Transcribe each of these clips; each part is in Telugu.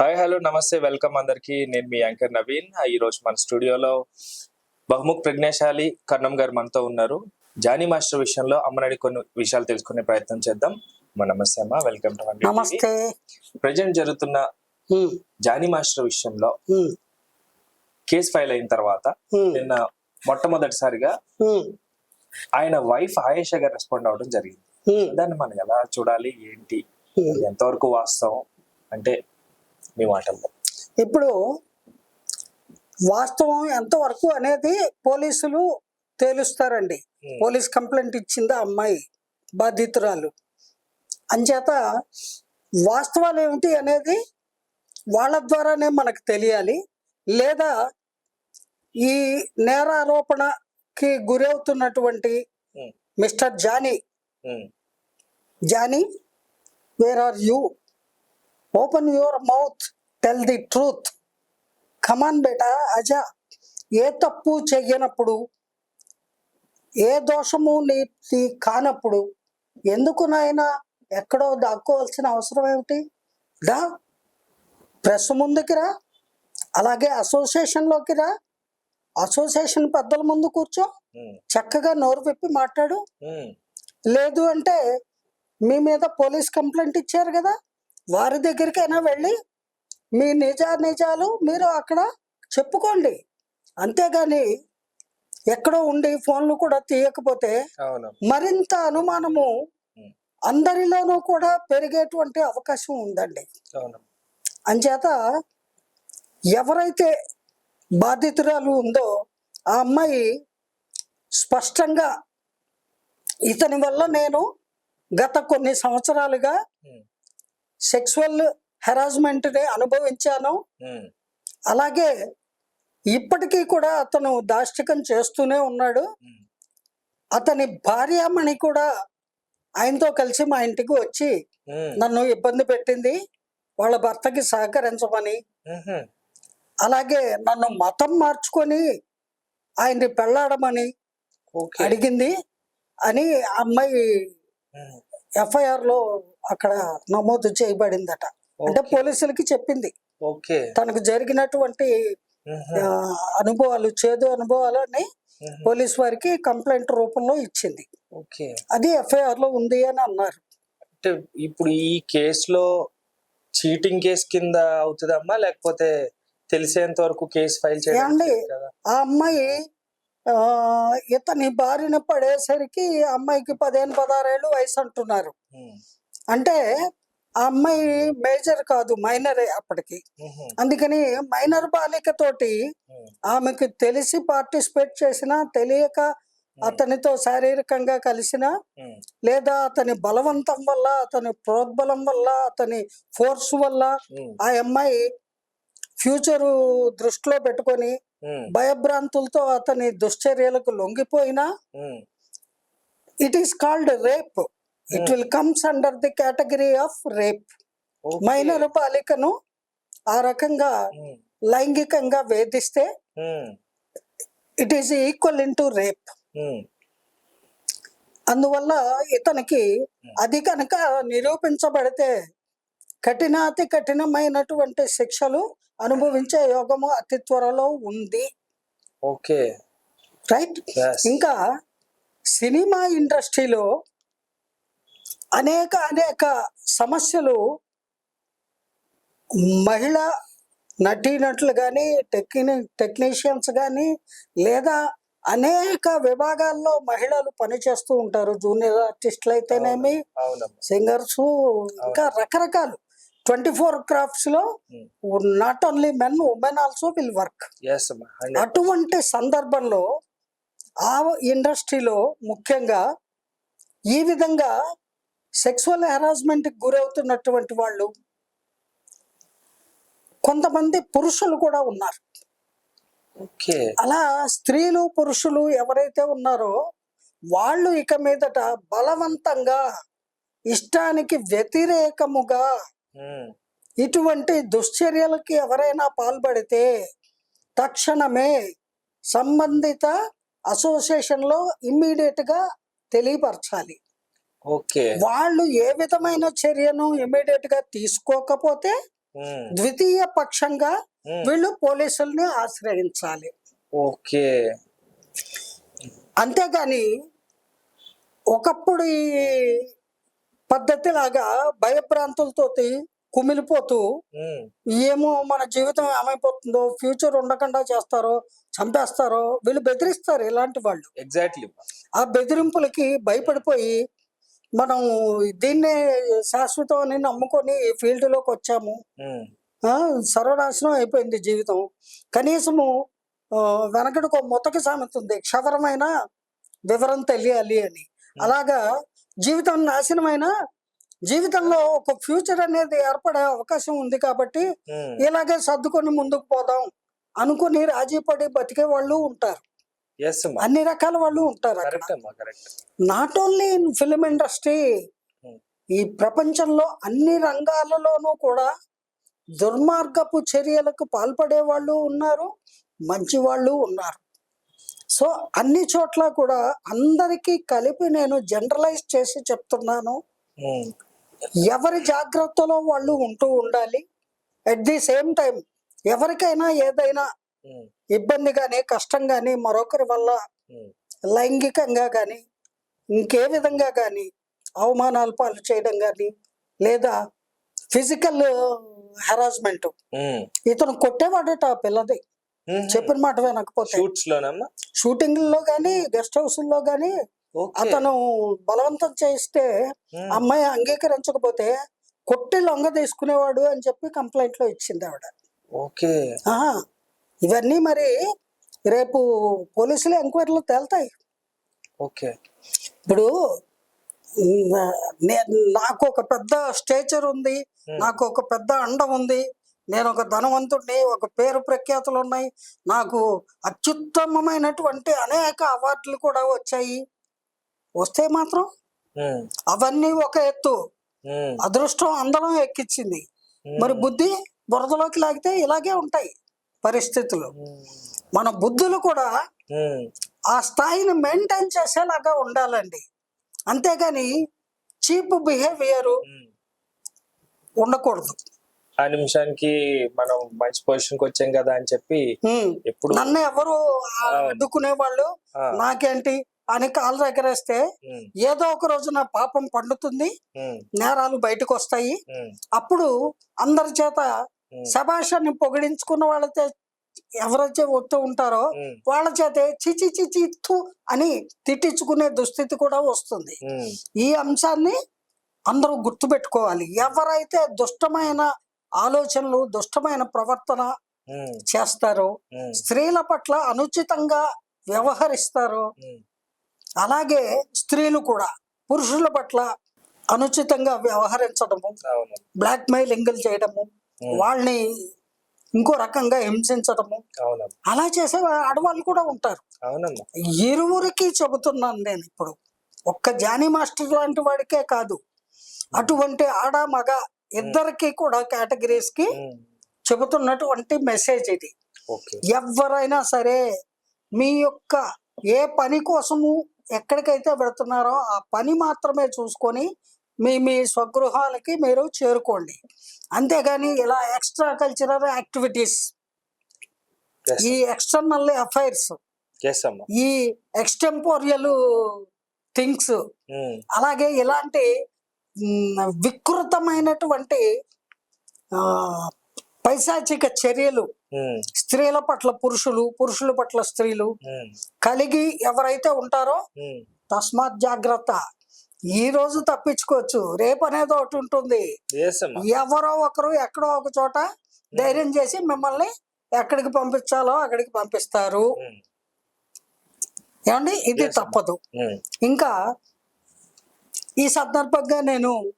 హాయ్ హలో నమస్తే వెల్కమ్ అందరికి. నేను మీ యాంకర్ నవీన్. ఈ రోజు మన స్టూడియోలో బహుముఖ్ ప్రజ్ఞాశాలి కర్ణం గారు మనతో ఉన్నారు. జానీ మాస్టర్ విషయంలో అమ్మనడి కొన్ని విషయాలు తెలుసుకునే ప్రయత్నం చేద్దాం. అమ్మ నమస్తే అమ్మ వెల్కమ్ టు నమస్తే. ప్రజెంట్ జరుగుతున్న జానీ మాస్టర్ విషయంలో కేసు ఫైల్ అయిన తర్వాత నిన్న మొట్టమొదటిసారిగా ఆయన వైఫ్ ఆయేషా గారు రెస్పాండ్ అవ్వడం జరిగింది. దాన్ని మనం ఎలా చూడాలి? ఏంటి? ఎంతవరకు వాస్తవం? అంటే మీ మాటల్లో ఇప్పుడు వాస్తవం ఎంతవరకు అనేది పోలీసులు తేలుస్తారండి. పోలీస్ కంప్లైంట్ ఇచ్చింది ఆ అమ్మాయి బాధితురాలు. అంచేత వాస్తవాలు ఏమిటి అనేది వాళ్ళ ద్వారానే మనకు తెలియాలి. లేదా ఈ నేరారోపణకి గురవుతున్నటువంటి mister Johnny. Johnny where are you open your mouth tell the truth come on beta Adha ఏ తప్పు చెయ్యనప్పుడు ఏ దోషము నీతి కానప్పుడు ఎందుకు నాయనా ఎక్కడో దాక్కోవాల్సిన అవసరం ఏమిటి? దా ప్రెస్ ముందుకి రా. అలాగే అసోసియేషన్లోకి రా. అసోసియేషన్ పెద్దల ముందు కూర్చో. చక్కగా నోరు విప్పి మాట్లాడు. లేదు అంటే మీ మీద పోలీస్ కంప్లైంట్ ఇచ్చారు కదా. వారి దగ్గరికైనా వెళ్ళి మీ నిజా నిజాలు మీరు అక్కడ చెప్పుకోండి. అంతేగాని ఎక్కడో ఉండి ఫోన్లు కూడా తీయకపోతే మరింత అనుమానము అందరిలోనూ కూడా పెరిగేటువంటి అవకాశం ఉందండి. అంచేత ఎవరైతే బాధితురాలు ఉందో ఆ అమ్మాయి స్పష్టంగా ఇతని వల్ల నేను గత కొన్ని సంవత్సరాలుగా సెక్సువల్ హెరాస్మెంట్ని అనుభవించాను. అలాగే ఇప్పటికీ కూడా అతను దాష్టికం చేస్తూనే ఉన్నాడు. అతని భార్యామణి కూడా ఆయనతో కలిసి మా ఇంటికి వచ్చి నన్ను ఇబ్బంది పెట్టింది. వాళ్ళ భర్తకి సహకరించమని. అలాగే నన్ను మతం మార్చుకొని ఆయన్ని పెళ్ళాడమని అడిగింది. అని అమ్మాయి ఉమ్, ఎఫ్ఐఆర్లో అక్కడ నమోదు చేయబడిందట. అంటే. పోలీసులకి చెప్పింది. ఓకే. తనకు జరిగినటువంటి అనుభవాలు చేదు అనుభవాలని ఉహు, పోలీస్ వారికి కంప్లైంట్ రూపంలో ఇచ్చింది. అది ఎఫ్ఐఆర్లో ఉంది అని అన్నారు. అంటే ఇప్పుడు ఈ కేసులో చీటింగ్ కేసు కింద అవుతుందమ్మా? లేకపోతే తెలిసేంత వరకు కేసు ఫైల్ చేయడం ఆ అమ్మాయి ఇతని బారిన పడేసరికి అమ్మాయికి పదిహేను పదహారేళ్ళు వయసు అంటున్నారు. అంటే ఆ అమ్మాయి మేజర్ కాదు మైనరే అప్పటికి. అందుకని మైనర్ బాలికతోటి ఆమెకు తెలిసి పార్టిసిపేట్ చేసినా తెలియక అతనితో శారీరకంగా కలిసిన లేదా అతని బలవంతం వల్ల అతని ప్రోద్బలం వల్ల అతని ఫోర్స్ వల్ల ఆ అమ్మాయి ఫ్యూచరు దృష్టిలో పెట్టుకొని భయభ్రాంతులతో అతని దుశ్చర్యలకు లొంగిపోయినా it is called rape. It will comes under the category of rape. Minor బాలికను ఆ రకంగా ఉమ్, లైంగికంగా వేధిస్తే it is equal in to rape అందువల్ల ఇతనికి అది కనుక నిరూపించబడితే కఠినాతి కఠినమైనటువంటి శిక్షలు అనుభవించే యోగము అతి త్వరలో ఉంది. Okay right. ఇంకా సినిమా ఇండస్ట్రీలో అనేక అనేక సమస్యలు మహిళ నటీనటులు కానీ టెక్ని టెక్నీషియన్స్ కానీ లేదా అనేక విభాగాల్లో మహిళలు పనిచేస్తూ ఉంటారు. జూనియర్ ఆర్టిస్టులు అయితేనేమి సింగర్స్ ఇంకా రకరకాలు. Twenty four క్రాఫ్ట్స్లో. Not only men women also will work. అటువంటి సందర్భంలో ఆ ఇండస్ట్రీలో ముఖ్యంగా ఈ విధంగా సెక్సువల్ హెరాస్మెంట్కి గురవుతున్నటువంటి వాళ్ళు కొంతమంది పురుషులు కూడా ఉన్నారు. అలా స్త్రీలు పురుషులు ఎవరైతే ఉన్నారో వాళ్ళు ఇక మీదట బలవంతంగా ఇష్టానికి వ్యతిరేకముగా ఇటువంటి దుశ్చర్యలకి ఎవరైనా పాల్పడితే తక్షణమే సంబంధిత అసోసియేషన్లో ఇమ్మీడియట్గా తెలియపరచాలి. ఓకే. వాళ్ళు ఏ విధమైన చర్యను ఇమీడియట్గా తీసుకోకపోతే ద్వితీయ పక్షంగా. వీళ్ళు పోలీసుల్ని ఆశ్రయించాలి. ఓకే. అంతేగాని ఒకప్పుడు ఈ పద్ధతి లాగా భయభ్రాంతులతోటి కుమిలిపోతూ ఏమో మన జీవితం ఏమైపోతుందో ఫ్యూచర్ ఉండకుండా చేస్తారో చంపేస్తారో వీళ్ళు బెదిరిస్తారు ఇలాంటి వాళ్ళు. ఎగ్జాక్ట్లీ ఆ బెదిరింపులకి భయపడిపోయి మనం దీన్నే శాశ్వతం అని నమ్ముకొని ఈ ఫీల్డ్లోకి వచ్చాము. సర్వనాశనం అయిపోయింది జీవితం. కనీసము ఆ, వెనకటికి ఒక మొత్తకి సామెత ఉంది. క్షవరమైన వివరం తెలియాలి అని. అలాగా జీవితం నాశనమైన జీవితంలో ఒక ఫ్యూచర్ అనేది ఏర్పడే అవకాశం ఉంది కాబట్టి ఇలాగే సర్దుకొని ముందుకు పోదాం అనుకుని రాజీ పడి బతికే వాళ్ళు ఉంటారు. అన్ని రకాల వాళ్ళు ఉంటారు అక్కడ. Not only in film industry Hmm. ఈ ప్రపంచంలో అన్ని రంగాలలోనూ కూడా దుర్మార్గపు చర్యలకు పాల్పడే వాళ్ళు ఉన్నారు మంచి వాళ్ళు ఉన్నారు. సో అన్ని చోట్ల కూడా అందరికీ కలిపి నేను జనరలైజ్ చేసి చెప్తున్నాను. ఉమ్, ఎవరి జాగ్రత్తలో వాళ్ళు ఉంటూ ఉండాలి. అట్ ది సేమ్ టైం ఎవరికైనా ఏదైనా ఇబ్బంది కానీ కష్టం కానీ మరొకరి వల్ల లైంగికంగా కానీ ఇంకే విధంగా కానీ అవమానాలు పాలు చేయడం కానీ లేదా ఫిజికల్ హెరాస్మెంట్ ఇతను కొట్టేవాడట ఆ పిల్లది. చెప్పిన మాట వినకపోతే. షూటింగ్లో కానీ గెస్ట్ హౌస్లో కానీ అతను బలవంతం చేయిస్తే అమ్మాయి అంగీకరించకపోతే కొట్టి లొంగ తీసుకునేవాడు అని చెప్పి కంప్లైంట్లో ఇచ్చింది ఆవిడ. ఓకే. ఇవన్నీ మరి రేపు పోలీసులు ఎంక్వైరీలో తేల్తాయి. ఓకే. ఇప్పుడు నాకు ఒక పెద్ద స్టేచర్ ఉంది. నాకు ఒక పెద్ద అండం ఉంది నేను ఒక ధనవంతుడిని ఒక పేరు ప్రఖ్యాతులు ఉన్నాయి నాకు అత్యుత్తమమైనటువంటి అనేక అవార్డులు కూడా వచ్చాయి. వస్తే మాత్రం అవన్నీ ఒక ఎత్తు. అదృష్టం అందరం ఎక్కించింది. మరి బుద్ధి బురదలోకి లాగితే ఇలాగే ఉంటాయి. పరిస్థితులు. మన బుద్ధులు కూడా ఆ స్థాయిని మెయింటైన్ చేసేలాగా ఉండాలండి. అంతేగాని చీప్ బిహేవియర్. ఉండకూడదు. ఆ నిమిషానికి మనం మంచి పొజిషన్కి వచ్చాం కదా అని చెప్పి ఉమ్. ఎప్పుడు నన్ను ఎవరు అడ్డుకునే వాళ్ళు నాకేంటి? అని కాలు ఎగరేస్తే ఏదో ఒక రోజు నా పాపం పండుతుంది. నేరాలు బయటకు వస్తాయి అప్పుడు అందరి చేత శభాషాన్ని పొగిడించుకున్న వాళ్ళతో ఎవరైతే వస్తూ ఉంటారో వాళ్ళ చేతే చిచి చిచి థు అని తిట్టించుకునే దుస్థితి కూడా వస్తుంది. ఈ అంశాన్ని అందరూ గుర్తుపెట్టుకోవాలి. ఎవరైతే దుష్టమైన ఆలోచనలు దుష్టమైన ప్రవర్తన చేస్తారో స్త్రీల పట్ల అనుచితంగా వ్యవహరిస్తారో అలాగే స్త్రీలు కూడా పురుషుల పట్ల అనుచితంగా వ్యవహరించడము బ్లాక్ మెయిలింగులు చేయడము వాళ్ళని ఇంకో రకంగా హింసించడము అలా చేసే ఆడవాళ్ళు కూడా ఉంటారు. ఇరువురికి చెబుతున్నాను నేను ఇప్పుడు. ఒక్క జానీ మాస్టర్ లాంటి వాడికే కాదు. అటువంటి ఆడ మగ ఇద్దరికి కూడా కేటగిరీస్కి చెబుతున్నటువంటి మెసేజ్ ఇది. ఎవరైనా సరే మీ యొక్క ఏ పని కోసము ఎక్కడికైతే పెడుతున్నారో ఆ పని మాత్రమే చూసుకొని మీ మీ స్వగృహాలకి మీరు చేరుకోండి. అంతేగాని ఇలా ఎక్స్ట్రా కల్చరల్ యాక్టివిటీస్ ఈ ఎక్స్టర్నల్ అఫైర్స్ ఈ ఎక్స్టెంపోరియల్ థింగ్స్ ఉమ్, అలాగే ఇలాంటి వికృతమైనటువంటి పైశాచిక చర్యలు ఉమ్, స్త్రీల పట్ల పురుషులు పురుషుల పట్ల స్త్రీలు ఉమ్, కలిగి ఎవరైతే ఉంటారో తస్మాత్ జాగ్రత్త. ఈ రోజు తప్పించుకోవచ్చు. రేపు అనేది ఒకటి ఉంటుంది. ఎవరో ఒకరు ఎక్కడో ఒక చోట ధైర్యం చేసి మిమ్మల్ని ఎక్కడికి పంపించాలో అక్కడికి పంపిస్తారు. ఉమ్, ఏమండి? ఇది తప్పదు. ఉమ్, ఇంకా ఈ సందర్భంగా నేను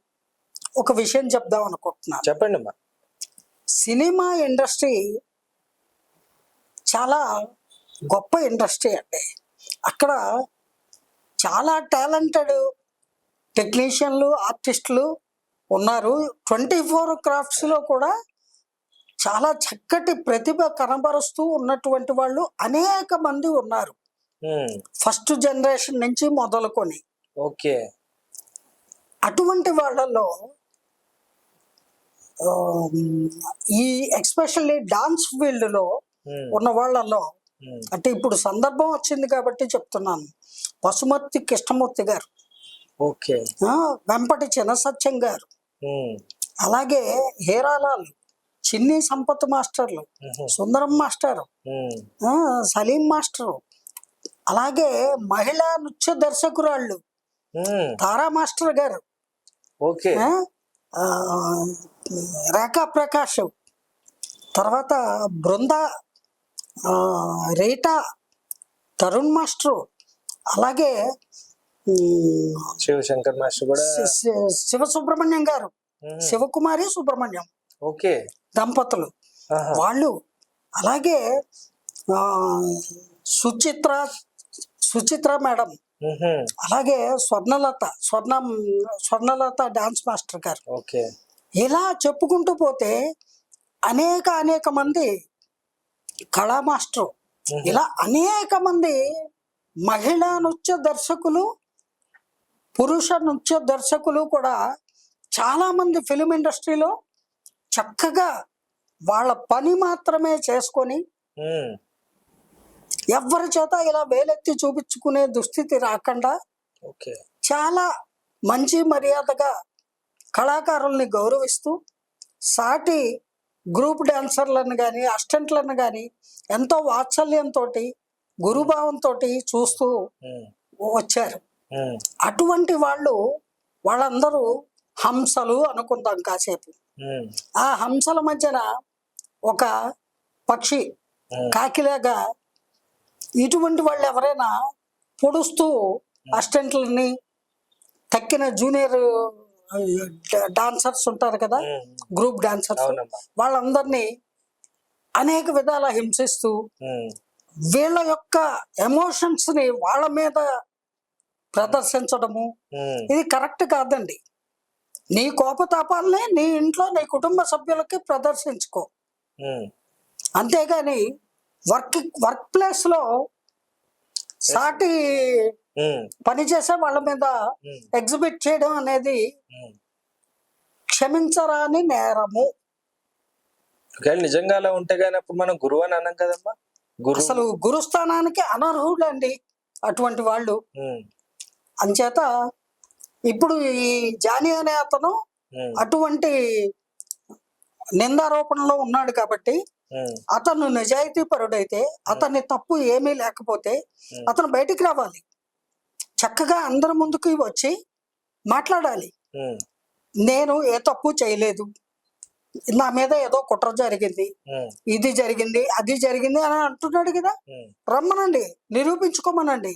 ఒక విషయం చెప్దాం అనుకుంటున్నాను. చెప్పండి సినిమా ఇండస్ట్రీ చాలా గొప్ప ఇండస్ట్రీ అండి. అక్కడ చాలా టాలెంటెడ్ టెక్నీషియన్లు ఆర్టిస్టులు ఉన్నారు. ట్వంటీ ఫోర్ క్రాఫ్ట్స్లో కూడా చాలా చక్కటి ప్రతిభ కనబరుస్తూ ఉన్నటువంటి వాళ్ళు అనేక మంది ఉన్నారు. ఫస్ట్ జనరేషన్ నుంచి మొదలుకొని. ఓకే. అటువంటి వాళ్ళలో ఈ ఎక్స్పెషల్లీ డాన్స్ ఫీల్డ్లో ఉన్న వాళ్ళలో అంటే ఇప్పుడు సందర్భం వచ్చింది కాబట్టి చెప్తున్నాను. పశుమర్తి కృష్ణమూర్తి గారు. వెంపటి చినసత్యం గారు. అలాగే హేరాలాల్ చిన్ని సంపత్ మాస్టర్లు సుందరం మాస్టర్ సలీం మాస్టరు అలాగే మహిళా నృత్య దర్శకురాళ్ళు తారా మాస్టర్ గారు. ఓకే. రేఖా ప్రకాష్ తర్వాత బృంద రీటా తరుణ్ మాస్టరు అలాగే శివశంకర్ మాస్టర్ కూడా శివ సుబ్రహ్మణ్యం గారు. శివకుమారి సుబ్రహ్మణ్యం. ఓకే. దంపతులు. వాళ్ళు అలాగే సుచిత్ర సుచిత్ర మేడం. అలాగే స్వర్ణలత స్వర్ణ స్వర్ణలత డాన్స్ మాస్టర్ గారు. ఓకే. ఇలా చెప్పుకుంటూ పోతే అనేక అనేక మంది కళా మాస్టర్ ఇలా అనేక మంది మహిళా నృత్య దర్శకులు పురుష నృత్య దర్శకులు కూడా చాలా మంది ఫిలిం ఇండస్ట్రీలో చక్కగా వాళ్ళ పని మాత్రమే చేసుకొని ఎవరి చేత ఇలా వేలెత్తి చూపించుకునే దుస్థితి రాకుండా ఓకే. చాలా మంచి మర్యాదగా కళాకారుల్ని గౌరవిస్తూ సాటి గ్రూప్ డాన్సర్లను కానీ అసిస్టెంట్లను కానీ ఎంతో వాత్సల్యంతో గురుభావంతో చూస్తూ వచ్చారు. అటువంటి వాళ్ళు వాళ్ళందరూ హంసలు అనుకుందాం కాసేపు. ఆ హంసల మధ్యన ఒక పక్షి కాకిలాగా ఇటువంటి వాళ్ళు ఎవరైనా పొడుస్తూ అసిస్టెంట్లని తక్కిన జూనియర్ డాన్సర్స్ ఉంటారు కదా గ్రూప్ డాన్సర్స్ వాళ్ళందరినీ అనేక విధాల హింసిస్తూ వీళ్ళ యొక్క ఎమోషన్స్ని వాళ్ళ మీద ప్రదర్శించడము. ఇది కరెక్ట్ కాదండి. నీ కోపతాపాలని నీ ఇంట్లో నీ కుటుంబ సభ్యులకి ప్రదర్శించుకో. అంతేగాని వర్క్ వర్క్ ప్లేస్లో సాటి ఉమ్, పని చేసే వాళ్ళ మీద ఎగ్జిబిట్ చేయడం అనేది. క్షమించరాని నేరము. ఒకవేళ నిజంగా అలా ఉంటే గానీ అప్పుడు మనం గురువు అని అన్నాం కదమ్మా. అసలు గురుస్థానానికి అనర్హుడండి అటువంటి వాళ్ళు. అంచేత ఇప్పుడు ఈ జానీ అనే అతను అటువంటి నిందారోపణలో ఉన్నాడు కాబట్టి అతను నిజాయితీ పరుడైతే అతని తప్పు ఏమీ లేకపోతే. అతను బయటికి రావాలి. చక్కగా అందరి ముందుకి వచ్చి మాట్లాడాలి. నేను ఏ తప్పు చేయలేదు. నా మీద ఏదో కుట్ర జరిగింది. ఇది జరిగింది అది జరిగింది అని అంటున్నాడు కదా? రమ్మనండి నిరూపించుకోమనండి.